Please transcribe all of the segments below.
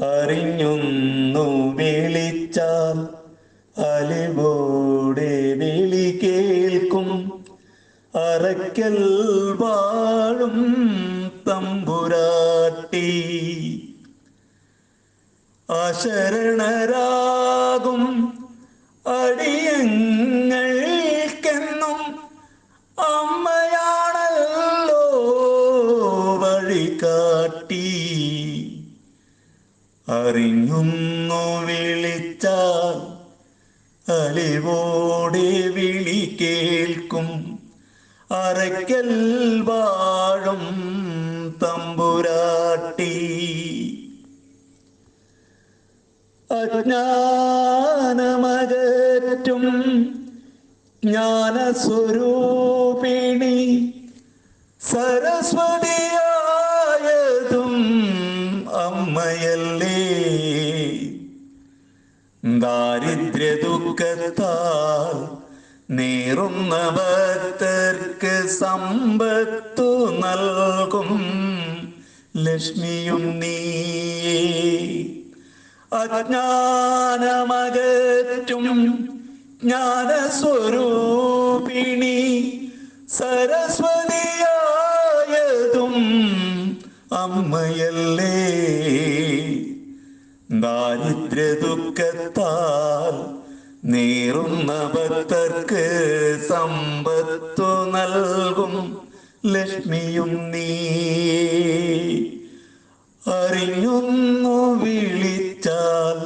അറിഞ്ഞൊന്നു വിളിച്ചാൽ അലിവോടെ വിളി കേൾക്കും. അറയ്ക്കൽ വാഴും തമ്പുരാട്ടി. അശരണരാകും അറിഞ്ഞുന്നു വിളിച്ചാൽ അലിവോടെ വിളി കേൾക്കും. അറയ്ക്കൽ വാഴും തമ്പുരാട്ടി. അജ്ഞാനമകറ്റും ജ്ഞാനസ്വരൂപിണി സരസ്വതിയായതും അമ്മയല്ലേ ദാരിദ്ര്യ ദുഃഖത്താൽ നീറുന്ന ഭക്തർക്ക് സമ്പത്തു നൽകും. ലക്ഷ്മിയും നീ അജ്ഞാനമകറ്റും ജ്ഞാനസ്വരൂപിണി സരസ്വതിയായതും അമ്മയല്ലേ. ദാരിദ്ര്യ ദുഃഖത്താൽ നേറുന്ന ഭക്തർക്ക് സമ്പത്തു നൽകും ലക്ഷ്മിയും നീ. അറിയുന്നു വിളിച്ചാൽ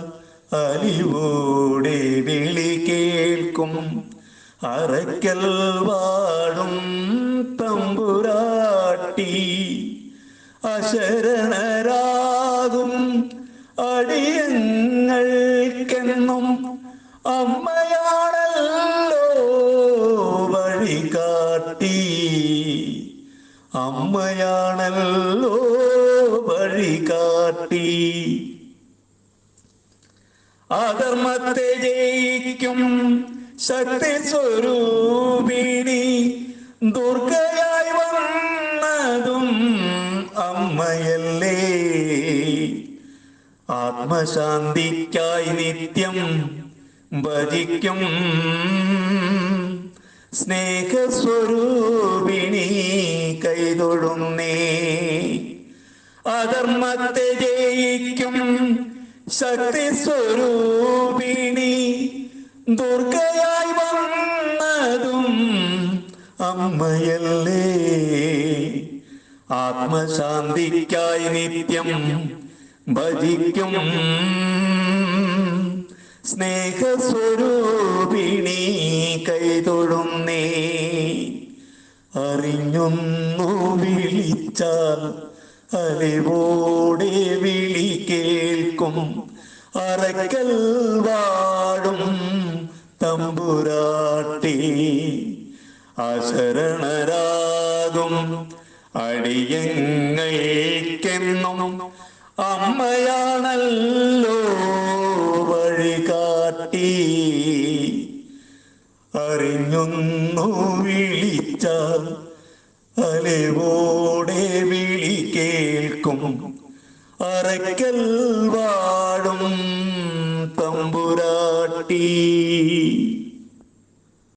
അലിവോടെ വിളി കേൾക്കും. അറയ്ക്കൽ വാടും തമ്പുരാട്ടി. അശരണരാകും അടിയങ്ങൾക്കെന്നും അമ്മയാണല്ലോ വഴികാട്ടി അമ്മയാണല്ലോ വഴികാട്ടി അധർമ്മത്തെ ജയിക്കും ശക്തി സ്വരൂപിണി. ദുർഗയായി വന്നതും അമ്മയല്ലേ. ആത്മശാന്തിക്കായി നിത്യം ഭജിക്കും സ്നേഹസ്വരൂപിണി കൈതൊടുന്നേ അധർമ്മത്തെ ജയിക്കും ശക്തി സ്വരൂപിണി ദുർഗയായി വന്നതും അമ്മയല്ലേ. ആത്മശാന്തിക്കായി നിത്യം ഭജിക്കും സ്നേഹസ്വരൂപിണി കൈതൊഴുന്നേ. അറിഞ്ഞൊന്നു വിളിച്ചാൽ അലിവോടെ വിളി കേൾക്കും. അറക്കൽ വാടും തമ്പുരാട്ടി. അശരണരാകും അടിയങ്ങൾക്കെന്നും അമ്മയാണല്ലോ വിളിച്ചാൽ അലിവോടെ വിളി കേൾക്കും. അറയ്ക്കൽ വാടും